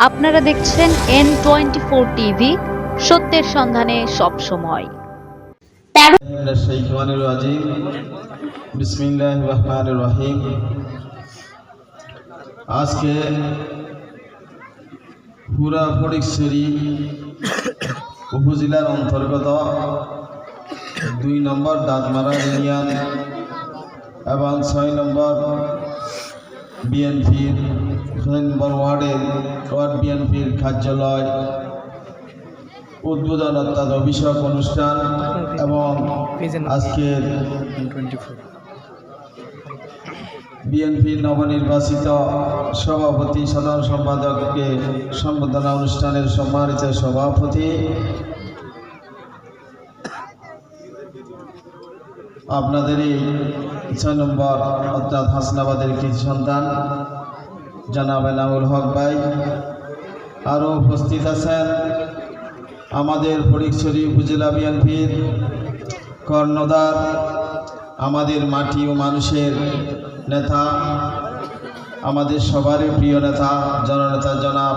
আপনারা দেখছেন N twenty four TV সত্যের সন্ধানে সব সময়। আজকে পুরা ফটিকশ্বরী উপজেলার অন্তর্গত দুই নম্বর দাঁতমারা ইউনিয়ন এবং ছয় নম্বর বিএনপির নম্বর ওয়ার্ডের ওয়ার্ড বিএনপির কার্যালয় উদ্বোধন অর্থাৎ অভিষেক অনুষ্ঠান এবং আজকের বিএনপির নবনির্বাচিত সভাপতি, সাধারণ সম্পাদককে সম্বোধনা অনুষ্ঠানের সম্মানিত সভাপতি আপনাদের এই ছয় নম্বর, অর্থাৎ হাসনাবাদের কৃষি সন্তান, জানাব এনামুল হক ভাই। আরও উপস্থিত আছেন আমাদের ফটিকছড়ি উপজেলা বিএনপির কর্ণধার, আমাদের মাটি ও মানুষের নেতা, আমাদের সবারই প্রিয় নেতা, জননেতা জনাব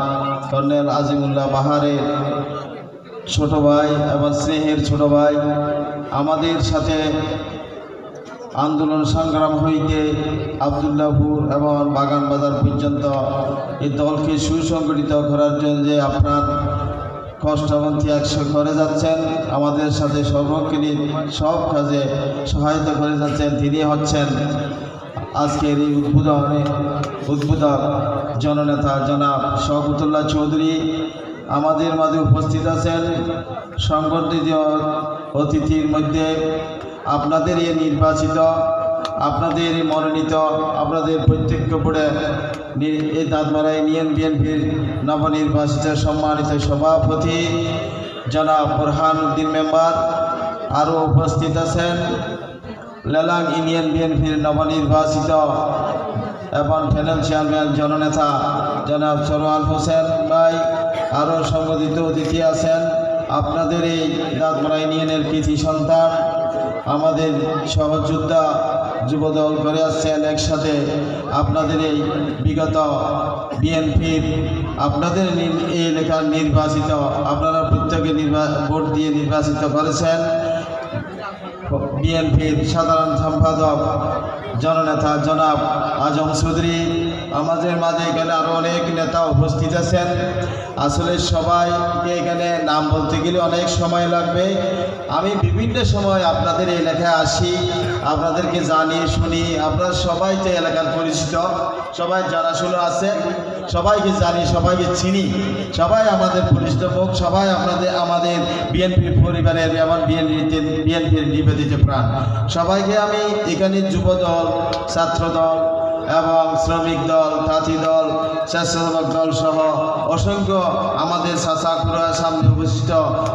কর্নেল আজিমুল্লাহ বাহারের ছোট ভাই এবং স্নেহের ছোট ভাই। আমাদের সাথে আন্দোলন সংগ্রাম হইতে আবদুল্লাহপুর এবং বাগান বাজার পর্যন্ত এই দলকে সুসংগঠিত করার জন্য যে আপনার কষ্টবন্তী একশো করে যাচ্ছেন, আমাদের সাথে সর্বক্ষণিক সব কাজে সহায়তা করে যাচ্ছেন, তিনি হচ্ছেন আজকের এই উদ্বোধনে, উদ্বোধক জননেতা জনাব শওকতুল্লাহ চৌধুরী। আমাদের মাঝে উপস্থিত আছেন সংবর্ধিত অতিথির মধ্যে আপনাদের এই নির্বাচিত, আপনাদের মনোনীত, আপনাদের প্রত্যক্ষ পড়ে এই দাঁতমারা ইউনিয়ন বিএনপির নবনির্বাচিত সম্মানিত সভাপতি জনাব বোরহান উদ্দিন মেম্বার। আরও উপস্থিত আছেন লেলাং ইউনিয়ন বিএনপির নবনির্বাচিত এবং প্যানেল চেয়ারম্যান জননেতা জনাব সরওয়ান হোসেন ভাই। আরও সংগঠিত অতিথি আছেন। আপনাদের এই দাঁতমারা ইউনিয়নের কৃতি সন্তান আমাদের সহযোদ্ধা যুবদল করে আসছেন একসাথে। আপনাদের এই বিগত বিএনপির, আপনাদের এই এলাকার নির্বাচিত, আপনারা প্রত্যেকে ভোট দিয়ে নির্বাচিত করেছেন। বিএনপির সাধারণ সম্পাদক, জননেতা জনাব আজম চৌধুরী, আমাদের মাঝে এখানে আরও অনেক নেতা উপস্থিত আছেন। আসলে সবাইকে এখানে নাম বলতে গেলে অনেক সময় লাগবে। আমি বিভিন্ন সময় আপনাদের এলাকায় আসি, আপনাদেরকে জানি, শুনি। আপনারা সবাই তো এলাকার পরিচিত, সবাই জানাশুনো আছে, সবাইকে জানি, সবাইকে চিনি। সবাই আমাদের পরিচিত মুখ সবাই আপনাদের, আমাদের বিএনপি পরিবারের এবং বিএনপিতে বিএনপির নিবেদিত প্রাণ। সবাইকে আমি এখানে যুব দল ছাত্র দল এবং শ্রমিক দল তাঁতি দল, স্বেচ্ছাসেবক দল সহ অসংখ্য আমাদের সাসাকুরা সামনে উপস্থিত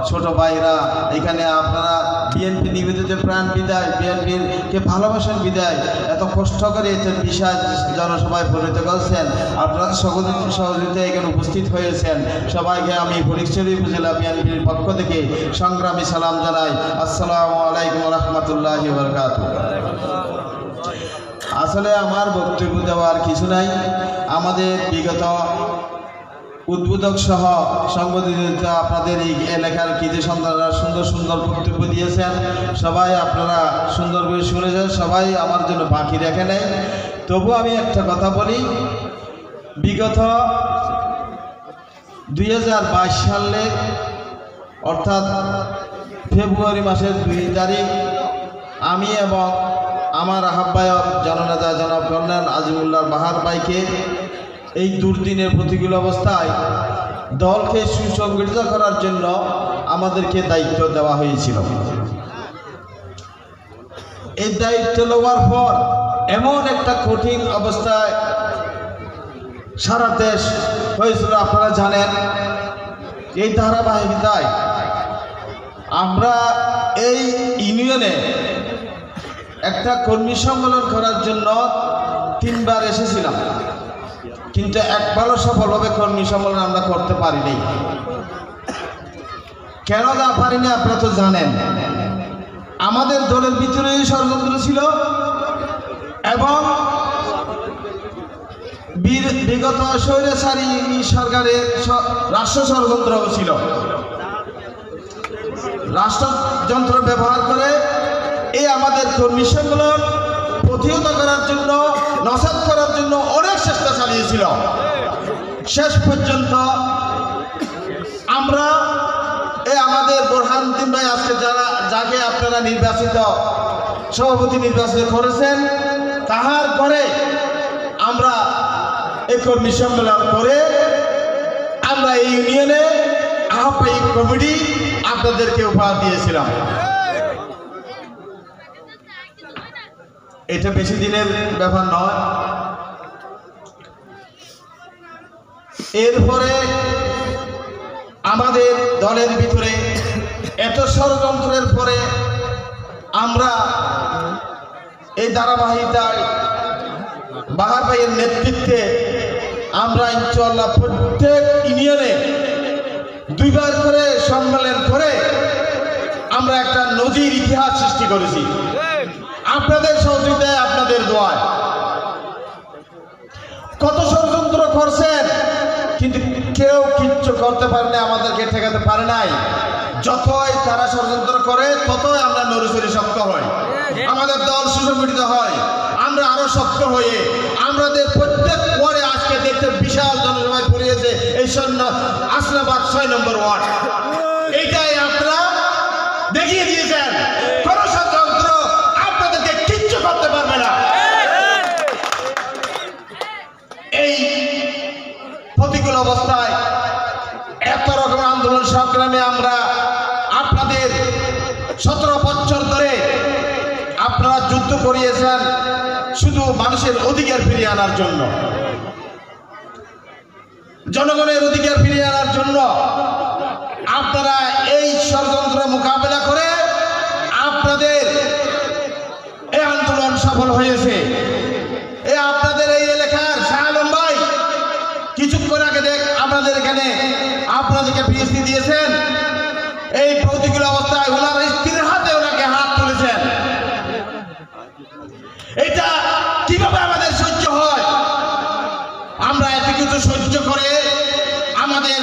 ছোট ভাইরা। এখানে আপনারা বিএনপি নিবেদিত প্রাণ বিদায় বিএনপির কে ভালোবাসার বিদায়, এত কষ্ট করে এত বিশাল জনসভায় পরিণত করেছেন। আপনারা সকলের সহযোগিতা এখানে উপস্থিত হয়েছেন। সবাইকে আমি ফরিকচুরি উপজেলা বিএনপির পক্ষ থেকে সংগ্রামী সালাম জানাই। আসসালামু আলাইকুম রহমতুল্লাহ বরকাত আসলে আমার বক্তব্য দেওয়ার কিছু নাই। আমাদের বিগত উদ্বোধক সহ সংগঠিত আপনাদের এই এলাকার কৃতি সন্তানরা সুন্দর সুন্দর বক্তব্য দিয়েছেন। সবাই আপনারা সুন্দর করে শুনেছেন, সবাই আমার জন্য বাকি রেখে নেয়। তবু আমি একটা কথা বলি, বিগত দুই হাজার বাইশ সালে, অর্থাৎ ফেব্রুয়ারি মাসের দুই তারিখ, আমি এবং আমার আহ্বায়ক জননেতা জনাব কর্নেল আজিমুল্লাহ বাহার ভাইকে এই দুর্দিনের প্রতিকূল অবস্থায় দলকে সুসংগঠিত করার জন্য আমাদেরকে দায়িত্ব দেওয়া হয়েছিল। এই দায়িত্ব নেওয়ার পর এমন একটা কঠিন অবস্থায় সারা দেশ হয়েছিল, আপনারা জানেন। এই ধারাবাহিকতায় আমরা এই ইউনিয়নে একটা কর্মী সম্মেলন করার জন্য তিনবার এসেছিলাম। কিন্তু একবারও সফলভাবে কর্মী সম্মেলন আমরা করতে পারিনি। কেন না পারিনি আপনারা তো জানেন। আমাদের দলের ভিতরেই ষড়যন্ত্র ছিল এবং বিগত স্বৈরাচারী সরকারের রাষ্ট্র ষড়যন্ত্র ছিল। রাষ্ট্রযন্ত্র ব্যবহার আমাদের কর্মী প্রতিহত করার জন্য নসাদ করার জন্য অনেক চেষ্টা চালিয়েছিল। শেষ পর্যন্ত আমরা এই আমাদের বোরহানুদ্দিন ভাই আজকে যারা, যাকে আপনারা নির্বাচিত সভাপতি নির্বাচিত করেছেন, তাহার পরে আমরা এই কর্মী সম্মেলন করে আমরা এই ইউনিয়নে আহ্বায়ক কমিটি আপনাদেরকে উপহার দিয়েছিলাম। এটা বেশি দিনের ব্যাপার নয়। এরপরে আমাদের দলের ভিতরে এত ষড়যন্ত্রের পরে আমরা এই ধারাবাহিকতায় বাহার ভাইয়ের নেতৃত্বে আমরা ইনশাল্লাহ প্রত্যেক ইউনিয়নে দুইবার করে সম্মেলন করে আমরা একটা নজির ইতিহাস সৃষ্টি করেছি। আপনাদের সহযোগিতায়, আপনাদের দোয়ায়। কত ষড়যন্ত্র করছেন, কিন্তু কেউ কিচ্ছু করতে পারে না আমাদেরকে ঠেকাতে পারে নাই। যতই তারা ষড়যন্ত্র করে, ততই আমরা নরসরি শক্ত হই। আমাদের দল সুসংগঠিত হয়। আমরা আরও শক্ত হয়ে, আমাদের প্রত্যেক ওয়ার্ডে আজকে দেখতে বিশাল জনসভায় পড়িয়েছে এই সৈন্য আসলাবাদ ছয় নম্বর ওয়ার্ড। এইটাই আপনারা দেখিয়ে দিয়েছেন। অবস্থায় এত রকম আন্দোলন সংগ্রামে আমরা আপনাদের সতেরো বছর ধরে আপনারা যুদ্ধ করিয়েছেন শুধু মানুষের অধিকার ফিরিয়ে আনার জন্য। জনগণের অধিকার ফিরিয়ে আনার জন্য আপনারা এই ষড়যন্ত্র মোকাবেলা করে আপনাদের এই আন্দোলন সফল হয়েছে। আপনাদের এখানে আপনাদেরকে পিএসসি দিয়েছেন, এই প্রতিকূল অবস্থায় ওনার স্ত্রীর হাতে ওনাকে হাত তুলেছেন। এটা কীভাবে আমাদের সহ্য হয়? আমরা এত কিছু সহ্য করে আমাদের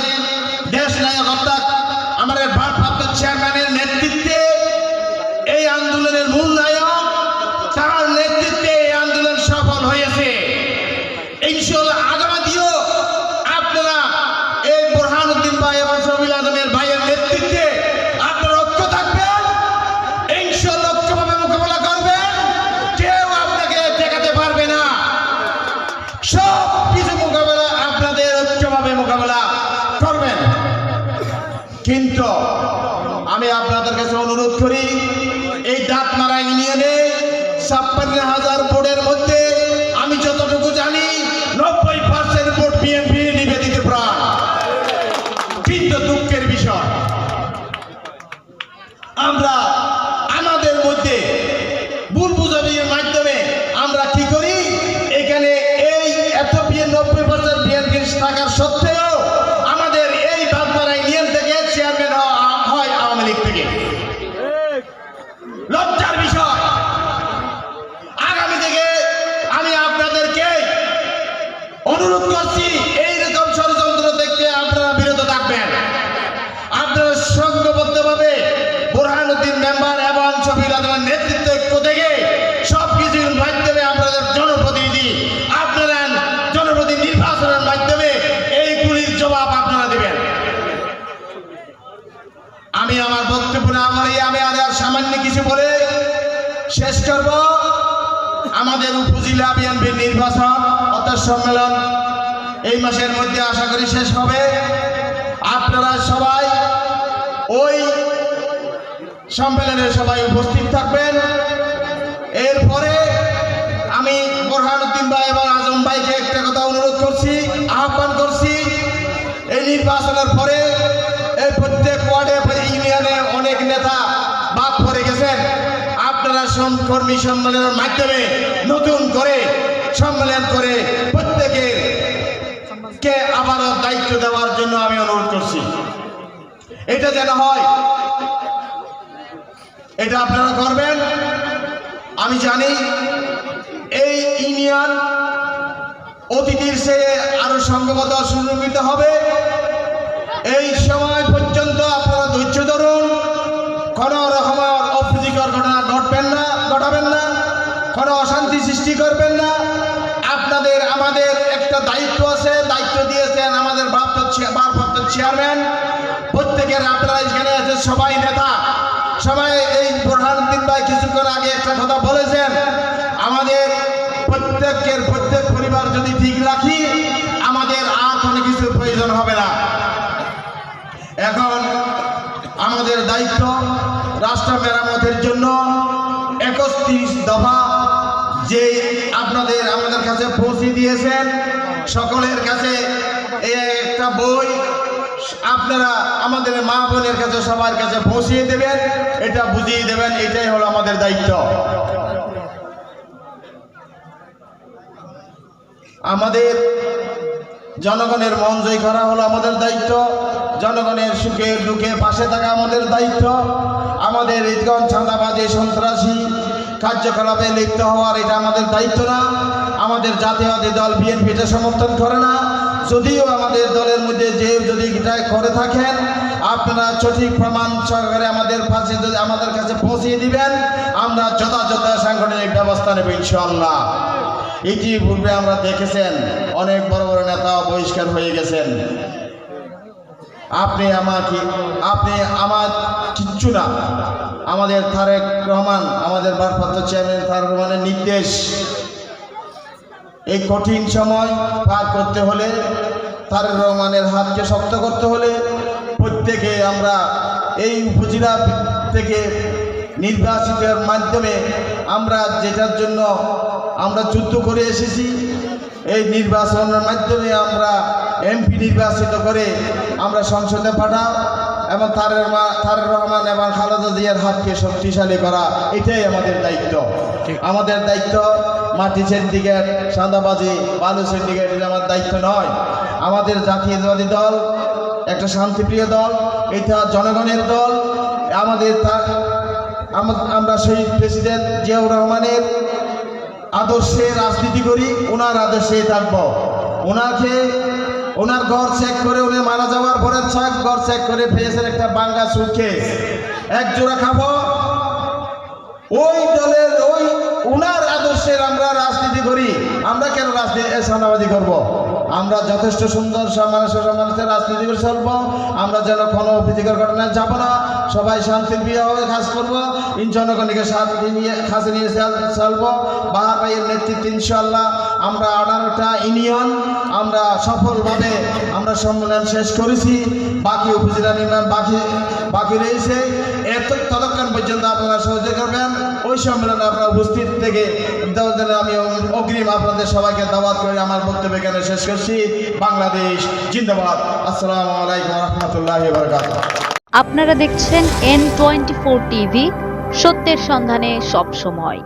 কিছু বলে, শেষ করব আমাদের উপজেলা বিএনপির নির্বাচন, অর্থাৎ সম্মেলন। এই মাসের মধ্যে আশা করি শেষ হবে। আপনারা সবাই ওই সম্মেলনে সবাই উপস্থিত থাকবেন। এরপরে আমি বোরহানুদ্দিন ভাই এবং আজম ভাইকে একটা কথা অনুরোধ করছি, আহ্বান করছি, এই নির্বাচনের পরে কর্মী সম্মেলনের মাধ্যমে নতুন করে সম্মেলন করে প্রত্যেকের কে আবারও দায়িত্ব দেওয়ার জন্য আমি অনুরোধ করছি। এটা যেন হয়। এটা আপনারা করবেন। আমি জানি এই ইউনিয়ন অতিথির সে আরও সঙ্গবত সুনির্মিত হবে। এই সময় দায়িত্ব আছে, দায়িত্ব দিয়েছেন আমাদের ভারপ্রাপ্ত চেয়া- ভারপ্রাপ্ত চেয়ারম্যান প্রত্যেকের আপনারা এখানে আছে, সবাই নেতা। সবাই এই প্রধানমন্ত্রী ভাই কিছুক্ষণ আগে একটা কথা বলেছেন। আমাদের প্রত্যেকের, প্রত্যেক পরিবার যদি ঠিক রাখি, আমাদের আর কোনো কিছুর প্রয়োজন হবে না। এখন আমাদের দায়িত্ব রাষ্ট্র মেরামতের জন্য একত্রিশ দফা যে আপনাদের আমাদের কাছে পৌঁছে দিয়েছেন সকলের কাছে এই একটা বই আপনারা আমাদের মা বোনের কাছে, সবার কাছে পৌঁছিয়ে দেবেন, এটা বুঝিয়ে দেবেন, এটাই হলো আমাদের দায়িত্ব। আমাদের জনগণের মন জয় করা হলো আমাদের দায়িত্ব, জনগণের সুখে দুঃখে পাশে থাকা আমাদের দায়িত্ব। আমাদের ঈদগণ চাঁদাবাদী সন্ত্রাসী কার্যকলাপে লিপ্ত হওয়ার এটা আমাদের দায়িত্ব না। আমাদের জাতীয়বাদী দল বিএনপি এটা সমর্থন করে না। যদিও আমাদের দলের মধ্যে যে যদি এটা করে থাকেন, আপনারা সঠিক প্রমাণ সহকারে আমাদের পাশে যদি আমাদের কাছে পৌঁছিয়ে দিবেন, আমরা যথাযথ সাংগঠনিক ব্যবস্থা নেব ইনশাল্লাহ ইতিপূর্বে আমরা দেখেছেন অনেক বড় বড় নেতা বহিষ্কার হয়ে গেছেন। আপনি আমাকে, আপনি আমার কিচ্ছু না। আমাদের তারেক রহমান, আমাদের ভারপ্রাপ্ত চেয়ারম্যান তারেক রহমানের নির্দেশ এই কঠিন সময় পার করতে হলে, তার রহমানের হাতকে শক্ত করতে হলে প্রত্যেকে আমরা এই উপজেলা থেকে নির্বাচিতের মাধ্যমে আমরা যেটার জন্য আমরা যুদ্ধ করে এসেছি, এই নির্বাচনের মাধ্যমে আমরা এমপি নির্বাচিত করে আমরা সংসদে পাঠাও। এবং তারের মা তারের রহমান এবং খালেদা জিয়ার হাতকে শক্তিশালী করা এটাই আমাদের দায়িত্ব। আমাদের দায়িত্ব মাটি সিন্ডিকেট সাদাবাজি বালু সিন্ডিকেট এটা আমার দায়িত্ব নয়। আমাদের জাতীয়তাবাদী দল একটা শান্তিপ্রিয় দল এটা জনগণের দল আমাদের আমরা শহীদ প্রেসিডেন্ট জিয়াউর রহমানের আদর্শে রাজনীতি করি ওনার আদর্শে থাকব। ওনাকে ওনার ঘর চেক করে উনি মারা যাওয়ার পরে ছয় ঘর চেক করে পেয়েছেন একটা বাঙ্গা সুটকেস এক জোড়া খাব? ওই দলের ওই উনার আদর্শের আমরা রাজনীতি করি। আমরা কেন রাজনীতি সাদাবাজি করব। আমরা যথেষ্ট সুন্দর মানুষের মানুষের রাজনীতি করে চলবো আমরা যেন কোনো অপ্রীতিকর ঘটনায় যাব না। সবাই শান্তির বিয়ে হয়ে কাজ করব। জনগণকে শান্তি নিয়ে কাছে নিয়ে চল- চলবো। বাহার ভাইয়ের নেতৃত্বে ইনশাল্লাহ আমরা আঠারোটা ইউনিয়ন আমরা সফলভাবে আমরা সম্মেলন শেষ করেছি। বাকি উপজেলা নির্মাণ বাকি বাকি রয়েছে। এত ততক্ষণ পর্যন্ত আপনারা সহযোগ করবেন। ওই সম্মেলনে আপনারা উপস্থিত থেকে আমি অগ্রিম আপনাদের সবাইকে দাওয়াত করে আমার বক্তব্য এখানে শেষ করছি। বাংলাদেশ জিন্দাবাদ। আসসালাম আলাইকুম রহমতুল্লাহ আপনারা দেখছেন এন টোয়েন্টি ফোর টিভি সত্যের সন্ধানে সব সময়।